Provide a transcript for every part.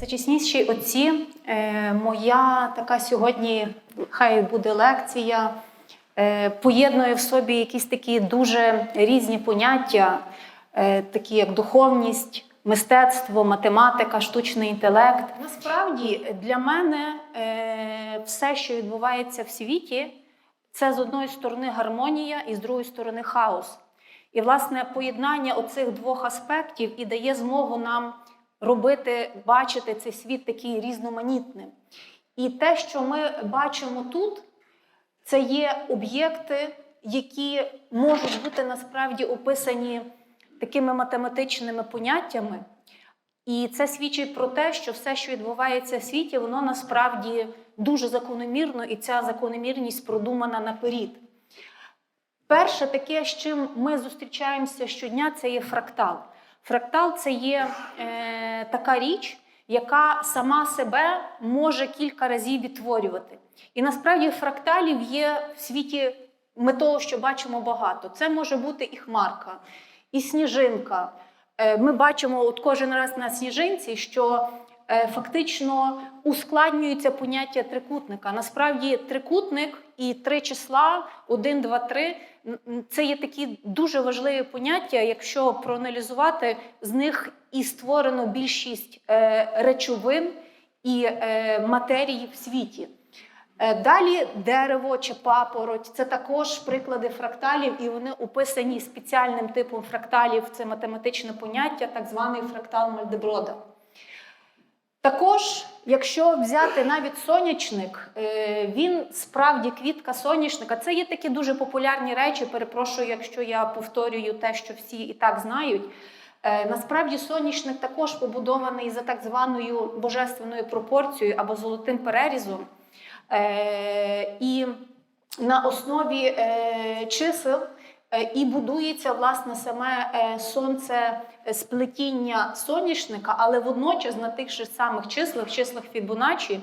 Всечесніші отці, е, моя така сьогодні, хай буде лекція, е, поєднує в собі якісь такі дуже різні поняття, е, такі як духовність, мистецтво, математика, штучний інтелект. Насправді для мене все, що відбувається в світі, це з одної сторони гармонія і з другої сторони хаос. І, власне, поєднання оцих двох аспектів і дає змогу нам робити, бачити цей світ такий різноманітним. І те, що ми бачимо тут, це є об'єкти, які можуть бути насправді описані такими математичними поняттями. І це свідчить про те, що все, що відбувається в світі, воно насправді дуже закономірно, і ця закономірність продумана наперед. Перше таке, з чим ми зустрічаємося щодня, це є фрактал. Фрактал це є е, така річ, яка сама себе може кілька разів відтворювати. І насправді фракталів є в світі, ми того, що бачимо багато. Це може бути і хмарка, і сніжинка. Е, ми бачимо от кожен раз на сніжинці, що е, фактично ускладнюється поняття трикутника. Насправді, трикутник і три числа 1, 2, 3 це є такі дуже важливі поняття. Якщо проаналізувати, з них і створено більшість е, речовин і е, матерії в світі. Е, Далі дерево чи папороть це також приклади фракталів, і вони описані спеціальним типом фракталів. Це математичне поняття, так званий фрактал Мальдеброда. Також, якщо взяти навіть сонячник, е, він справді квітка соняшника. Це є такі дуже популярні речі. Перепрошую, якщо я повторюю те, що всі і так знають. Е, Насправді соняшник також побудований за так званою божественною пропорцією або золотим перерізом. Е, І на основі чисел і будується власне саме е, сонце сплетіння соняшника, але водночас на тих же самих числах, числах Фібоначчі,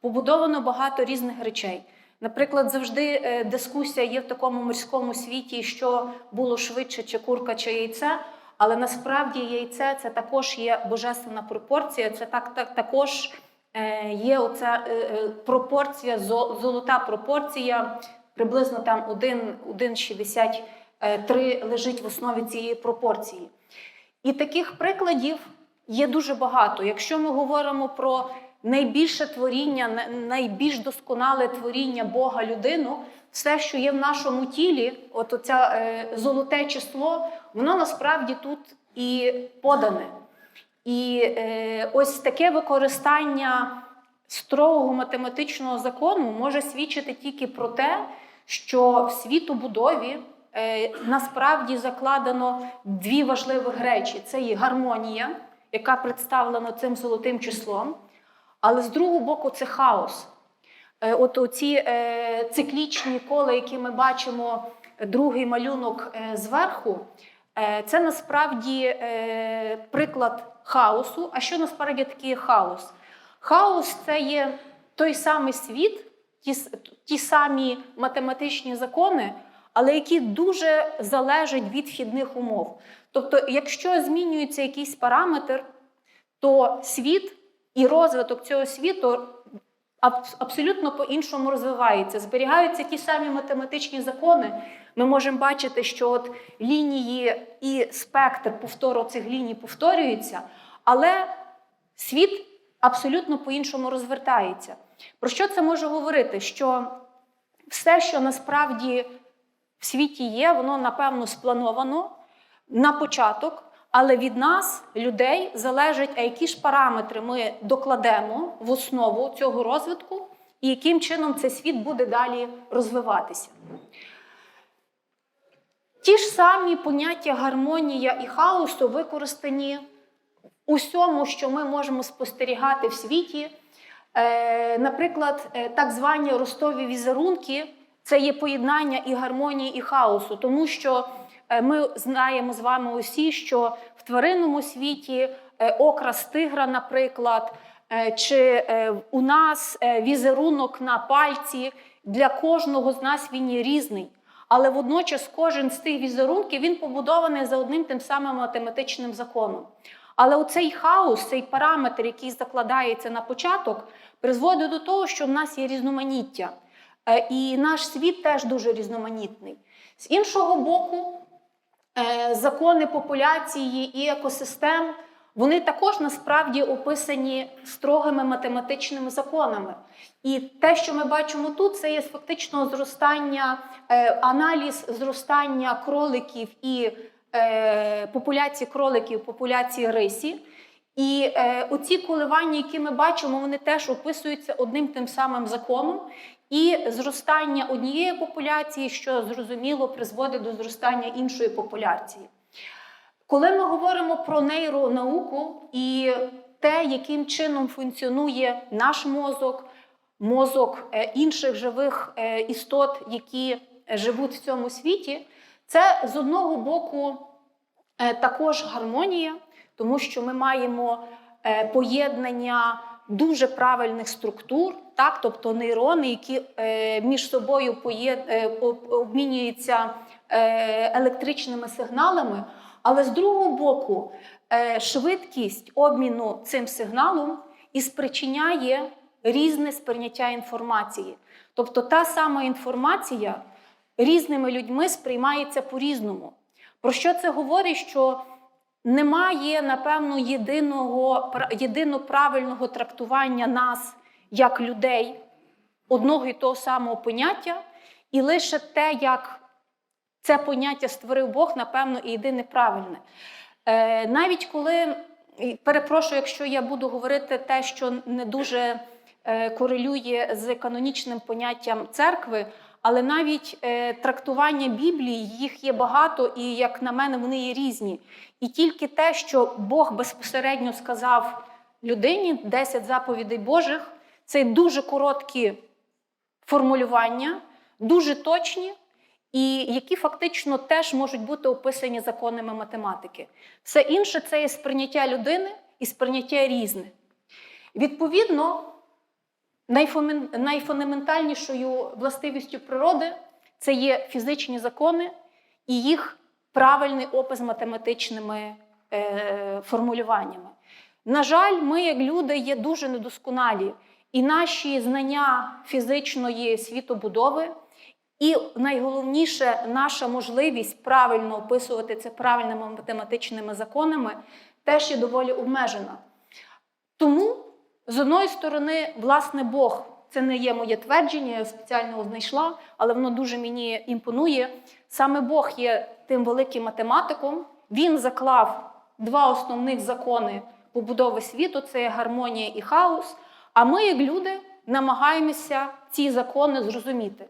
побудовано багато різних речей. Наприклад, завжди е, дискусія є в такому морському світі, що було швидше, чи курка, чи яйце. Але насправді яйце це також є божественна пропорція, це так, так також е, є оця е, е, пропорція, золота пропорція, приблизно там 1, 1,63 лежить в основі цієї пропорції. І таких прикладів є дуже багато. Якщо ми говоримо про найбільше творіння, найбільш досконале творіння Бога людину, все, що є в нашому тілі, от оце е, золоте число, воно насправді тут і подане. І е, ось таке використання строгого математичного закону може свідчити тільки про те, що в світобудові е, насправді закладено дві важливих речі: це є гармонія, яка представлена цим золотим числом, але з другого боку, це хаос. Е, От оці е, циклічні кола, які ми бачимо, е, другий малюнок е, зверху, е, це насправді е, приклад хаосу. А що насправді таке хаос? Хаос це є той самий світ, ті самі математичні закони, але які дуже залежать від вхідних умов. Тобто, якщо змінюється якийсь параметр, то світ і розвиток цього світу абсолютно по-іншому розвивається. Зберігаються ті самі математичні закони. Ми можемо бачити, що от лінії і спектр повтору цих ліній повторюються, але світ абсолютно по-іншому розвертається. Про що це може говорити? Що все, що насправді в світі є, воно напевно сплановано на початок, але від нас, людей, залежить, а які ж параметри ми докладемо в основу цього розвитку, і яким чином цей світ буде далі розвиватися. Ті ж самі поняття гармонія і хаосу використані усьому, що ми можемо спостерігати в світі. Е, наприклад, е, так звані ростові візерунки це є поєднання і гармонії, і хаосу, тому що е, ми знаємо з вами усі, що в тваринному світі е, окрас тигра, наприклад, е, чи у нас візерунок на пальці, для кожного з нас він є різний. Але водночас кожен з тих візерунків він побудований за одним тим самим математичним законом. Але оцей хаос, цей параметр, який закладається на початок, призводить до того, що в нас є різноманіття. Е, І наш світ теж дуже різноманітний. З іншого боку, е, закони популяції і екосистем, вони також насправді описані строгими математичними законами. І те, що ми бачимо тут, це є фактично зростання, е, аналіз зростання кроликів і популяції кроликів, популяції рисі. І оці коливання, які ми бачимо, вони теж описуються одним тим самим законом. І зростання однієї популяції, що зрозуміло, призводить до зростання іншої популяції. Коли ми говоримо про нейронауку і те, яким чином функціонує наш мозок, мозок е, інших живих е, істот, які живуть в цьому світі, це з одного боку е, також гармонія, тому що ми маємо е, поєднання дуже правильних структур, так, тобто нейрони, які е, між собою поєд- е, обмінюються е, електричними сигналами. Але з другого боку, е, швидкість обміну цим сигналом і спричиняє різне сприйняття інформації. Тобто та сама інформація різними людьми сприймається по-різному. Про що це говорить? Що немає, напевно, єдиного, єдино правильного трактування нас як людей, одного і того самого поняття, і лише те, як це поняття створив Бог, напевно, і єдине правильне. Е, навіть коли, перепрошую, якщо я буду говорити те, що не дуже е, корелює з канонічним поняттям церкви, але навіть е, трактування Біблії їх є багато, і, як на мене, вони є різні. І тільки те, що Бог безпосередньо сказав людині 10 заповідей Божих, це дуже короткі формулювання, дуже точні, і які фактично теж можуть бути описані законами математики. Все інше це є сприйняття людини і сприйняття різне. Відповідно, найфундаментальнішою властивістю природи це є фізичні закони і їх правильний опис математичними е, формулюваннями. На жаль, ми, як люди, є дуже недосконалі, і наші знання фізичної світобудови, і найголовніше, наша можливість правильно описувати це правильними математичними законами теж є доволі обмежена. Тому, з одної сторони, власне, Бог, це не є моє твердження, я спеціально його знайшла, але воно дуже мені імпонує. Саме Бог є тим великим математиком. Він заклав два основних закони побудови світу: це гармонія і хаос. А ми, як люди, намагаємося ці закони зрозуміти.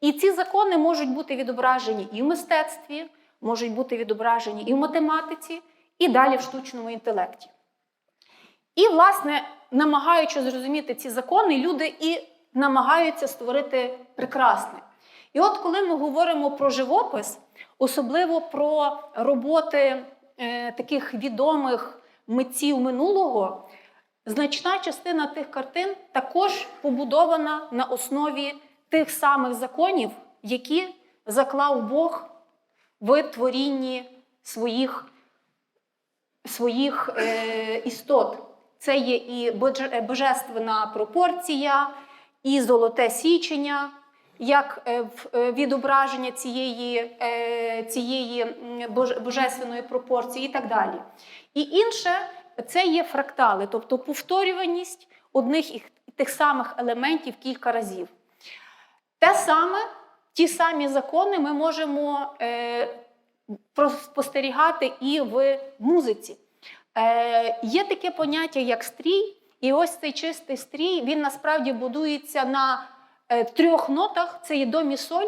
І ці закони можуть бути відображені і в мистецтві, можуть бути відображені і в математиці, і далі в штучному інтелекті. І, власне, намагаючи зрозуміти ці закони, люди і намагаються створити прекрасне. І от коли ми говоримо про живопис, особливо про роботи е, таких відомих митців минулого, значна частина тих картин також побудована на основі тих самих законів, які заклав Бог в творінні своїх, своїх е, істот. Це є і божественна пропорція, і золоте січення, як е, е, відображення цієї, е, цієї божественної пропорції і так далі. І інше це є фрактали, тобто повторюваність одних і тих самих елементів кілька разів. Те саме, ті самі закони ми можемо е, спостерігати і в музиці. Е, є таке поняття, як стрій, і ось цей чистий стрій, він насправді будується на е, трьох нотах: це є до, мі, соль.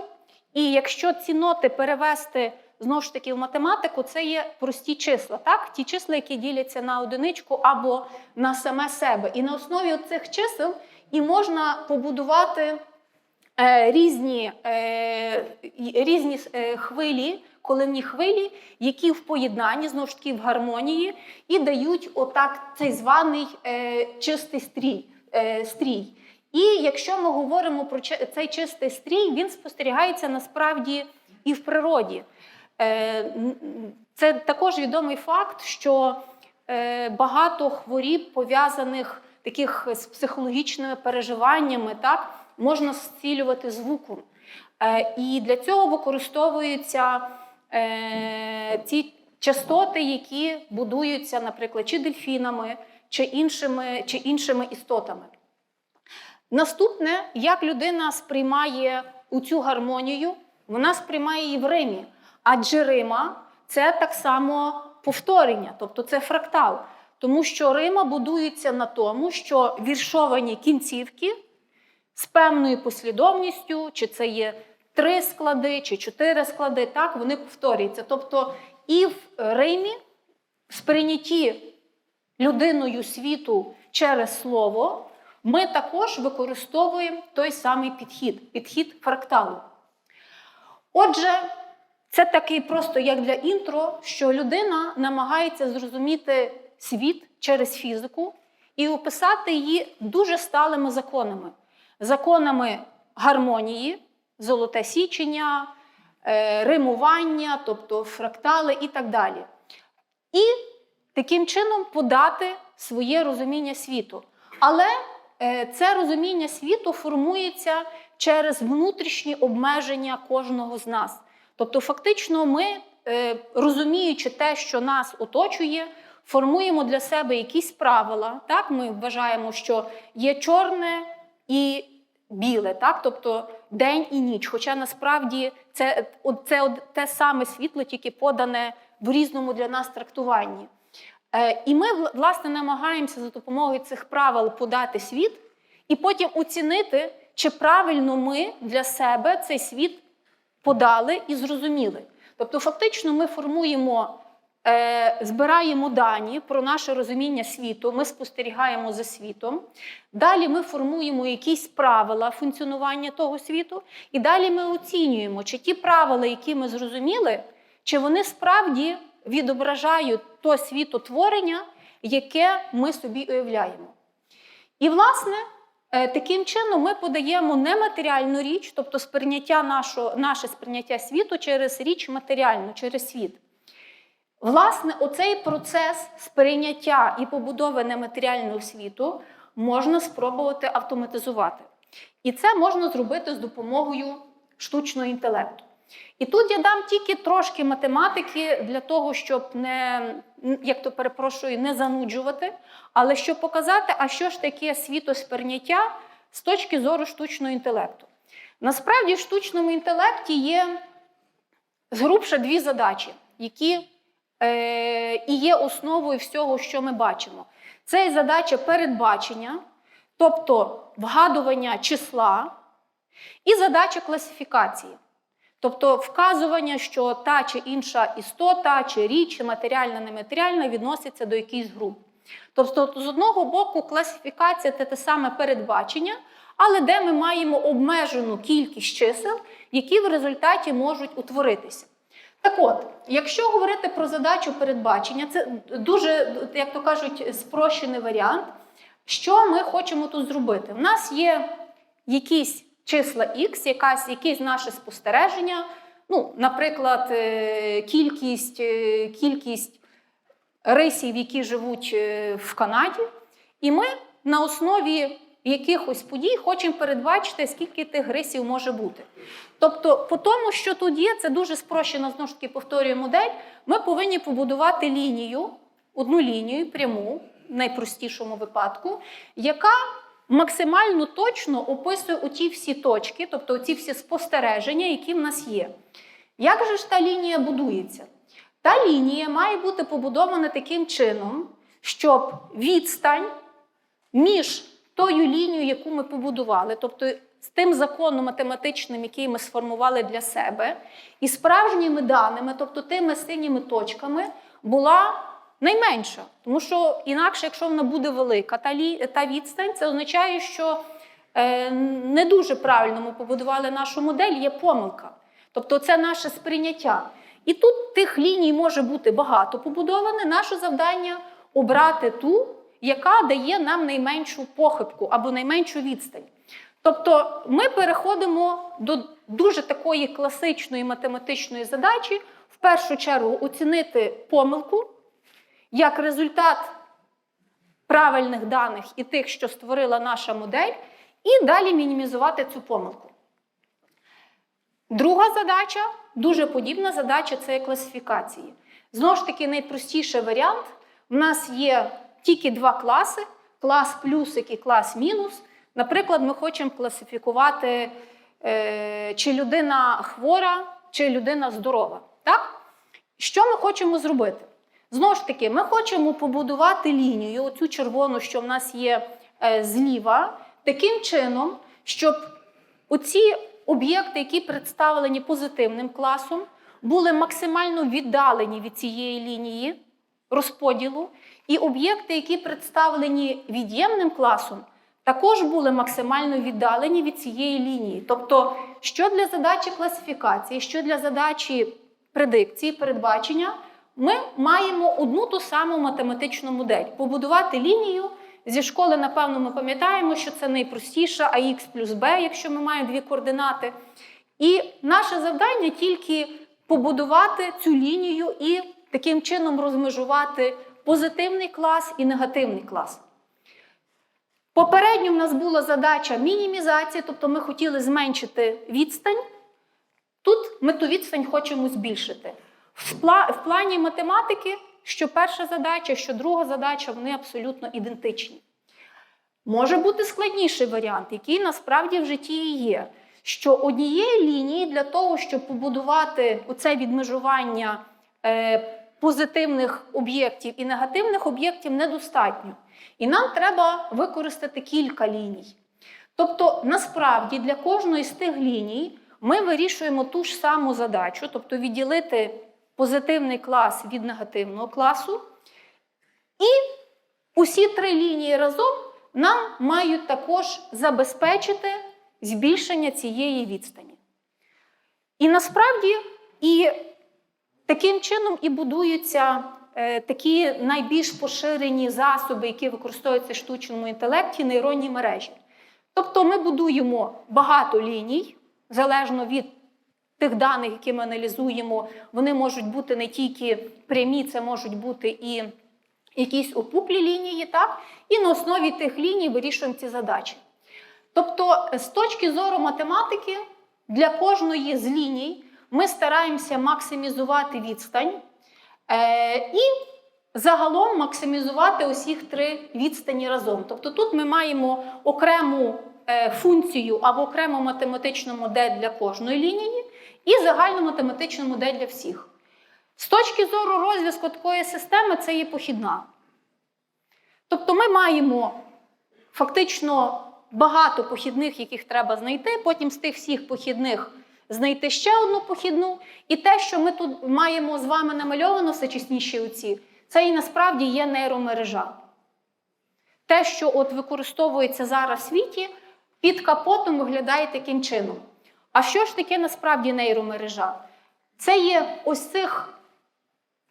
І якщо ці ноти перевести знову ж таки в математику, це є прості числа, так? Ті числа, які діляться на одиничку або на саме себе. І на основі цих чисел і можна побудувати е, різні, е, різні е, хвилі, коливні хвилі, які в поєднанні, знову ж таки, в гармонії, і дають отак цей званий е, чистий стрій. Е, стрій. І якщо ми говоримо про цей чистий стрій, він спостерігається насправді і в природі. Е, Це також відомий факт, що е, багато хворіб, пов'язаних таких з психологічними переживаннями, так, можна зцілювати звуком. Е, І для цього використовуються е, ті частоти, які будуються, наприклад, чи дельфінами, чи іншими, чи іншими істотами. Наступне, як людина сприймає у цю гармонію, вона сприймає її в Римі. Адже Рима це так само повторення, тобто це фрактал. Тому що Рима будується на тому, що віршовані кінцівки з певною послідовністю, чи це є три склади, чи чотири склади, так, вони повторюються. Тобто і в Римі сприйнятті людиною світу через слово, ми також використовуємо той самий підхід підхід фракталу. Отже, це такий просто як для інтро, що людина намагається зрозуміти світ через фізику і описати її дуже сталими законами: законами гармонії, золоте січення, е, римування, тобто фрактали і так далі. І таким чином подати своє розуміння світу. Але е, це розуміння світу формується через внутрішні обмеження кожного з нас. Тобто, фактично, ми, е, розуміючи те, що нас оточує, формуємо для себе якісь правила. Так? Ми вважаємо, що є чорне і біле, так? тобто день і ніч. Хоча насправді це, це те саме світло, тільки подане в різному для нас трактуванні. Е, І ми, власне, намагаємося за допомогою цих правил подати світ і потім оцінити, чи правильно ми для себе цей світ подали і зрозуміли. Тобто, фактично, ми формуємо, збираємо дані про наше розуміння світу, ми спостерігаємо за світом. Далі ми формуємо якісь правила функціонування того світу, і далі ми оцінюємо, чи ті правила, які ми зрозуміли, чи вони справді відображають то світотворення, яке ми собі уявляємо. І, власне, е, таким чином ми подаємо нематеріальну річ, тобто сприйняття нашого, наше сприйняття світу через річ матеріальну, через світ. Власне, оцей процес сприйняття і побудови нематеріального світу можна спробувати автоматизувати. І це можна зробити з допомогою штучного інтелекту. І тут я дам тільки трошки математики для того, щоб не, як то перепрошую, не зануджувати, але щоб показати, а що ж таке світосприйняття з точки зору штучного інтелекту. Насправді, в штучному інтелекті є згрубше дві задачі, які і є основою всього, що ми бачимо. Це є задача передбачення, тобто вгадування числа, і задача класифікації. Тобто вказування, що та чи інша істота, чи річ, матеріальна, нематеріальна відноситься до якихось груп. Тобто, з одного боку, класифікація це те саме передбачення, але де ми маємо обмежену кількість чисел, які в результаті можуть утворитися. Так от, якщо говорити про задачу передбачення, це дуже, як то кажуть, спрощений варіант. Що ми хочемо тут зробити? У нас є якісь числа X, якась, якесь наше спостереження, ну, наприклад, е, кількість, е, кількість рисів, які живуть е, в Канаді, і ми на основі якихось подій хочемо передбачити, скільки тих рисів може бути. Тобто, по тому, що тут є, це дуже спрощена, знову ж таки, повторюю модель, ми повинні побудувати лінію, одну лінію пряму, в найпростішому випадку, яка максимально точно описує оті всі точки, тобто оці всі спостереження, які в нас є. Як же ж та лінія будується? Та лінія має бути побудована таким чином, щоб відстань між тою лінією, яку ми побудували, тобто з тим законом математичним, який ми сформували для себе, і справжніми даними, тобто тими синіми точками, була найменша. Тому що інакше, якщо вона буде велика, та, лі, та відстань, це означає, що е, не дуже правильно ми побудували нашу модель, є помилка. Тобто це наше сприйняття. І тут тих ліній може бути багато побудоване. Наше завдання обрати ту, яка дає нам найменшу похибку або найменшу відстань. Тобто ми переходимо до дуже такої класичної математичної задачі, в першу чергу оцінити помилку, як результат правильних даних і тих, що створила наша модель, і далі мінімізувати цю помилку. Друга задача, дуже подібна задача це класифікації. Знову ж таки, найпростіший варіант. У нас є тільки два класи: клас плюсик і клас мінус. Наприклад, ми хочемо класифікувати, е, чи людина хвора, чи людина здорова. Так? Що ми хочемо зробити? Знову ж таки, ми хочемо побудувати лінію, оцю червону, що в нас є е, зліва, таким чином, щоб оці об'єкти, які представлені позитивним класом, були максимально віддалені від цієї лінії розподілу, і об'єкти, які представлені від'ємним класом, також були максимально віддалені від цієї лінії. Тобто, що для задачі класифікації, що для задачі предикції, передбачення, ми маємо одну ту саму математичну модель побудувати лінію. Зі школи, напевно, ми пам'ятаємо, що це найпростіше АХ плюс Б, якщо ми маємо дві координати. І наше завдання тільки побудувати цю лінію і таким чином розмежувати позитивний клас і негативний клас. Попередньо в нас була задача мінімізації, тобто ми хотіли зменшити відстань. Тут ми ту відстань хочемо збільшити. В, плані математики, що перша задача, що друга задача, вони абсолютно ідентичні. Може бути складніший варіант, який насправді в житті і є. Що однієї лінії для того, щоб побудувати оце відмежування е, позитивних об'єктів і негативних об'єктів, недостатньо. І нам треба використати кілька ліній. Тобто, насправді для кожної з тих ліній ми вирішуємо ту ж саму задачу, тобто відділити позитивний клас від негативного класу. І усі три лінії разом нам мають також забезпечити збільшення цієї відстані. І насправді і таким чином і будуються е, такі найбільш поширені засоби, які використовуються в штучному інтелекті, нейронні мережі. Тобто ми будуємо багато ліній, залежно від тих даних, які ми аналізуємо, вони можуть бути не тільки прямі, це можуть бути і якісь опуклі лінії, так? і на основі тих ліній вирішуємо ці задачі. Тобто, з точки зору математики, для кожної з ліній ми стараємося максимізувати відстань е, і загалом максимізувати усіх три відстані разом. Тобто тут ми маємо окрему е, функцію або окрему математичну модель для кожної лінії і загальну математичну модель для всіх. З точки зору розв'язку такої системи, це є похідна. Тобто ми маємо фактично багато похідних, яких треба знайти, потім з тих всіх похідних знайти ще одну похідну. І те, що ми тут маємо з вами намальовано все чесніші оці, це і насправді є нейромережа. Те, що от використовується зараз в світі, під капотом виглядає таким чином. А що ж таке насправді нейромережа? Це є ось цих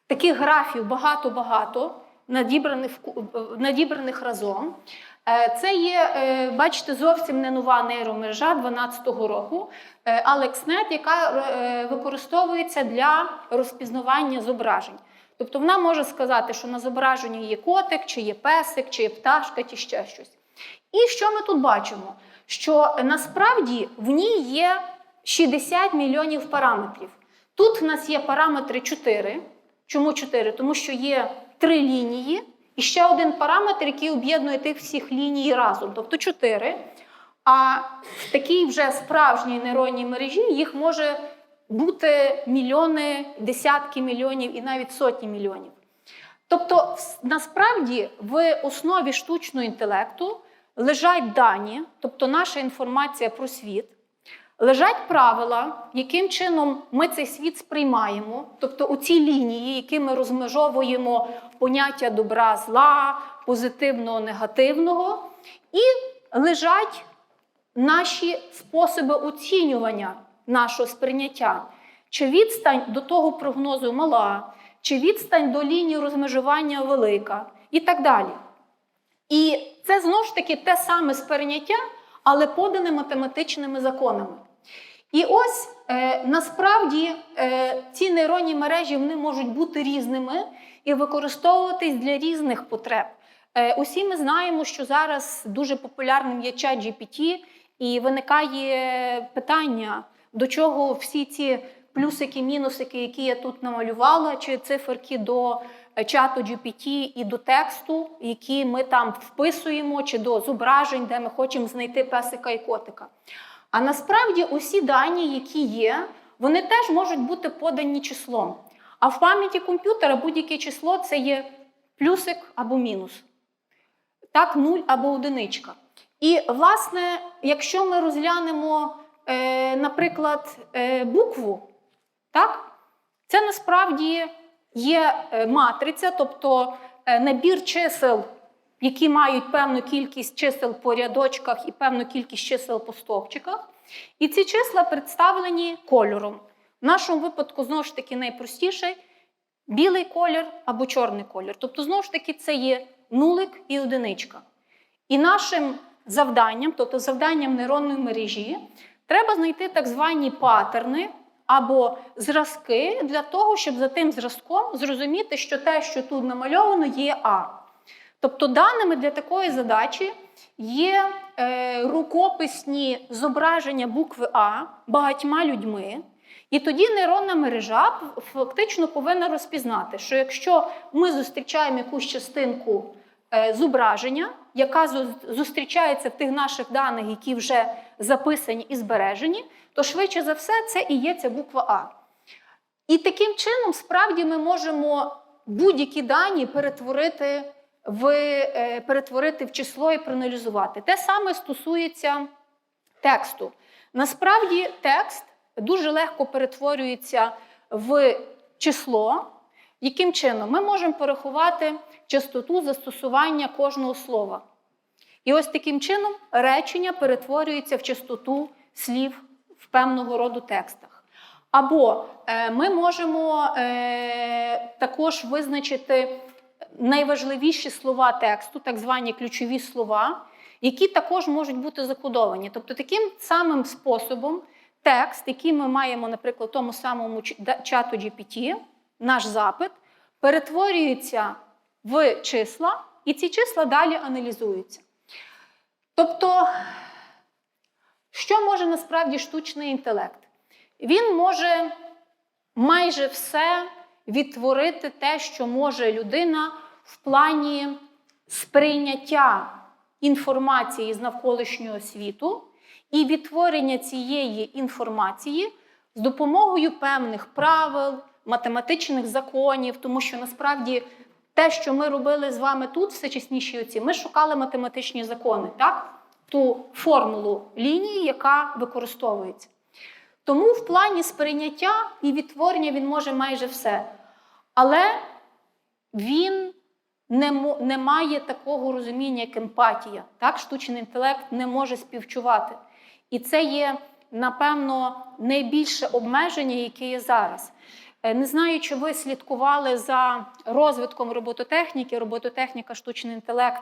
таких графів багато-багато, надібраних, надібраних разом. Е, Це є, е, бачите, зовсім не нова нейромережа 12-го року е, AlexNet, яка використовується для розпізнавання зображень. Тобто вона може сказати, що на зображенні є котик, чи є песик, чи є пташка, чи ще щось. І що ми тут бачимо? Що насправді в ній є 60 мільйонів параметрів. Тут в нас є параметри 4. Чому 4? Тому що є три лінії і ще один параметр, який об'єднує тих всіх ліній разом, тобто 4. А в такій вже справжній нейронній мережі їх може бути мільйони, десятки мільйонів і навіть сотні мільйонів. Тобто, насправді в основі штучного інтелекту лежать дані, тобто наша інформація про світ, лежать правила, яким чином ми цей світ сприймаємо, тобто у ці лінії, які ми розмежовуємо поняття добра, зла, позитивного, негативного, і лежать наші способи оцінювання нашого сприйняття. Чи відстань до того прогнозу мала, чи відстань до лінії розмежування велика, і так далі. І це знову ж таки те саме сприйняття, але подане математичними законами. І ось е, насправді е, ці нейронні мережі вони можуть бути різними і використовуватись для різних потреб. Е, усі ми знаємо, що зараз дуже популярним є чат GPT, і виникає питання, до чого всі ці плюсики, мінусики, які я тут намалювала, чи циферки до е, чату GPT і до тексту, які ми там вписуємо, чи до зображень, де ми хочемо знайти песика і котика. А насправді усі дані, які є, вони теж можуть бути подані числом. А в пам'яті комп'ютера будь-яке число це є плюсик або мінус. Так, нуль або одиничка. І, власне, якщо ми розглянемо, е, наприклад, е, букву, так, це насправді є е, матриця, тобто е, набір чисел, які мають певну кількість чисел по рядочках і певну кількість чисел по стовпчиках. І ці числа представлені кольором. В нашому випадку, знову ж таки, найпростіший білий колір або чорний колір. Тобто, знову ж таки, це є нулик і одиничка. І нашим завданням, тобто завданням нейронної мережі, треба знайти так звані паттерни або зразки для того, щоб за тим зразком зрозуміти, що те, що тут намальовано, є А. Тобто, даними для такої задачі є е, рукописні зображення букви А багатьма людьми. І тоді нейронна мережа фактично повинна розпізнати, що якщо ми зустрічаємо якусь частинку е, зображення, яка зустрічається в тих наших даних, які вже записані і збережені, то швидше за все це і є ця буква А. І таким чином, справді, ми можемо будь-які дані перетворити в, е, перетворити в число і проаналізувати. Те саме стосується тексту. Насправді, текст дуже легко перетворюється в число. Яким чином? Ми можемо порахувати частоту застосування кожного слова. І ось таким чином речення перетворюється в частоту слів в певного роду текстах. Або е, ми можемо е, також визначити найважливіші слова тексту, так звані ключові слова, які також можуть бути закодовані. Тобто, таким самим способом текст, який ми маємо, наприклад, в тому самому чату GPT, наш запит, перетворюється в числа, і ці числа далі аналізуються. Тобто, що може насправді штучний інтелект? Він може майже все відтворити те, що може людина в плані сприйняття інформації з навколишнього світу і відтворення цієї інформації з допомогою певних правил, математичних законів, тому що насправді те, що ми робили з вами тут, в всечаснішій оці, ми шукали математичні закони, так? ту формулу лінії, яка використовується. Тому в плані сприйняття і відтворення він може майже все. Але він не, мо- не має такого розуміння, як емпатія. Так? Штучний інтелект не може співчувати. І це є, напевно, найбільше обмеження, яке є зараз. Е, Не знаю, чи ви слідкували за розвитком робототехніки. Робототехніка, штучний інтелект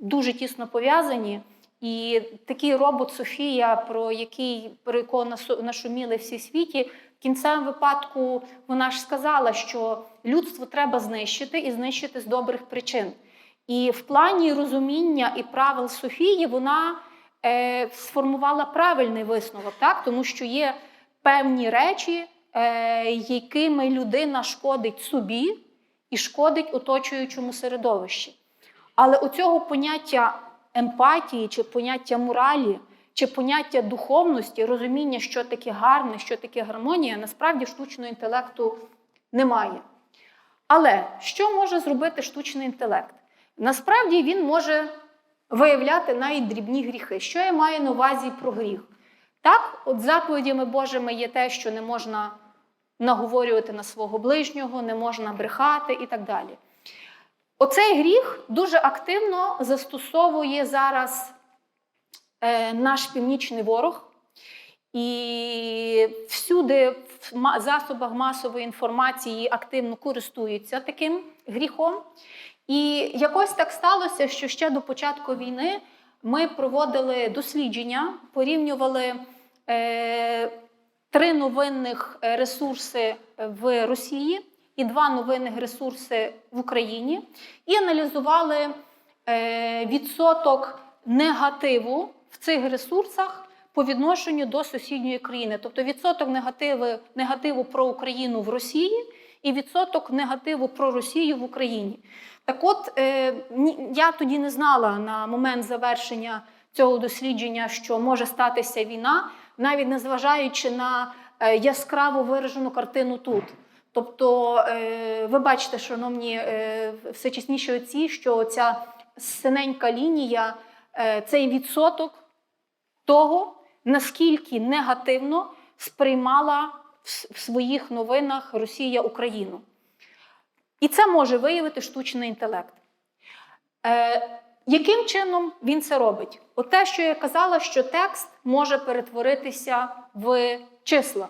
дуже тісно пов'язані. І такий робот Софія, про який про якого нашуміли всі світі, в кінцевому випадку вона ж сказала, що людство треба знищити і знищити з добрих причин. І в плані розуміння і правил Софії вона е, сформувала правильний висновок, так? тому що є певні речі, е, якими людина шкодить собі і шкодить оточуючому середовищі. Але у цього поняття емпатії, чи поняття моралі, чи поняття духовності, розуміння, що таке гарне, що таке гармонія, насправді штучного інтелекту немає. Але що може зробити штучний інтелект? Насправді він може виявляти навіть дрібні гріхи. Що я маю на увазі про гріх? Так, от заповідями Божими є те, що не можна наговорювати на свого ближнього, не можна брехати і так далі. Оцей гріх дуже активно застосовує зараз е, наш північний ворог. І всюди в засобах масової інформації активно користуються таким гріхом. І якось так сталося, що ще до початку війни ми проводили дослідження, порівнювали е, три новинних е, ресурси в Росії і два новинних ресурси в Україні, і аналізували е, відсоток негативу в цих ресурсах по відношенню до сусідньої країни, тобто відсоток негативу, негативу про Україну в Росії і відсоток негативу про Росію в Україні. Так от е, я тоді не знала на момент завершення цього дослідження, що може статися війна, навіть незважаючи на е, яскраво виражену картину тут. Тобто, е, ви бачите, шановні е, всечесніші отці, що ця синенька лінія е, цей відсоток того, наскільки негативно сприймала в своїх новинах Росія Україну. І це може виявити штучний інтелект. Е, яким чином він це робить? От те, що я казала, що текст може перетворитися в числа.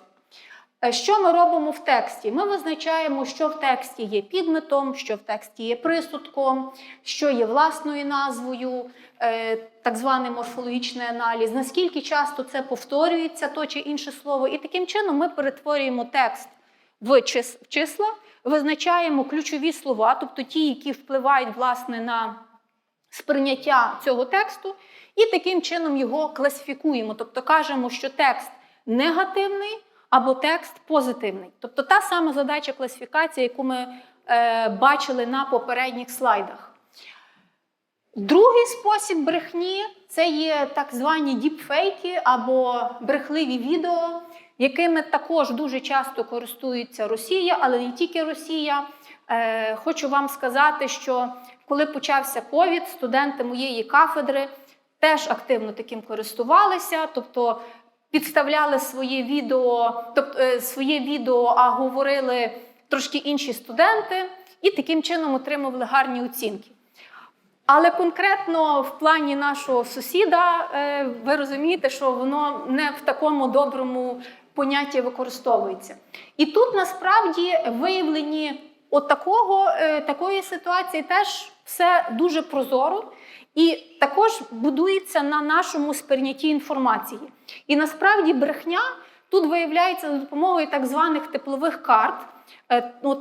Е, Що ми робимо в тексті? Ми визначаємо, що в тексті є підметом, що в тексті є присудком, що є власною назвою, е, так званий морфологічний аналіз, наскільки часто це повторюється, то чи інше слово. І таким чином ми перетворюємо текст в числа, визначаємо ключові слова, тобто ті, які впливають власне на сприйняття цього тексту, і таким чином його класифікуємо. Тобто кажемо, що текст негативний або текст позитивний. Тобто та сама задача класифікації, яку ми е, бачили на попередніх слайдах. Другий спосіб брехні це є так звані діпфейки або брехливі відео, якими також дуже часто користується Росія, але не тільки Росія. Е, хочу вам сказати, що коли почався ковід, студенти моєї кафедри теж активно таким користувалися, тобто підставляли своє відео, тобто е, своє відео, а говорили трошки інші студенти, і таким чином отримували гарні оцінки. Але конкретно в плані нашого сусіда, е, ви розумієте, що воно не в такому доброму понятті використовується. І тут насправді виявлені от такого, е, такої ситуації теж все дуже прозоро і також будується на нашому сприйнятті інформації. І насправді брехня тут виявляється за допомогою так званих теплових карт. Е, от,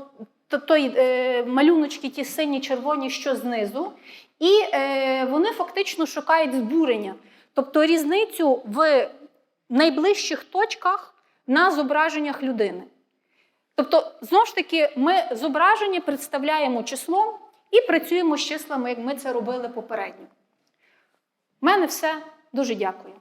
той е, малюночки, ті сині, червоні, що знизу, і е, вони фактично шукають збурення, тобто різницю в найближчих точках на зображеннях людини. Тобто, знову ж таки, ми зображення представляємо числом і працюємо з числами, як ми це робили попередньо. У мене все. Дуже дякую.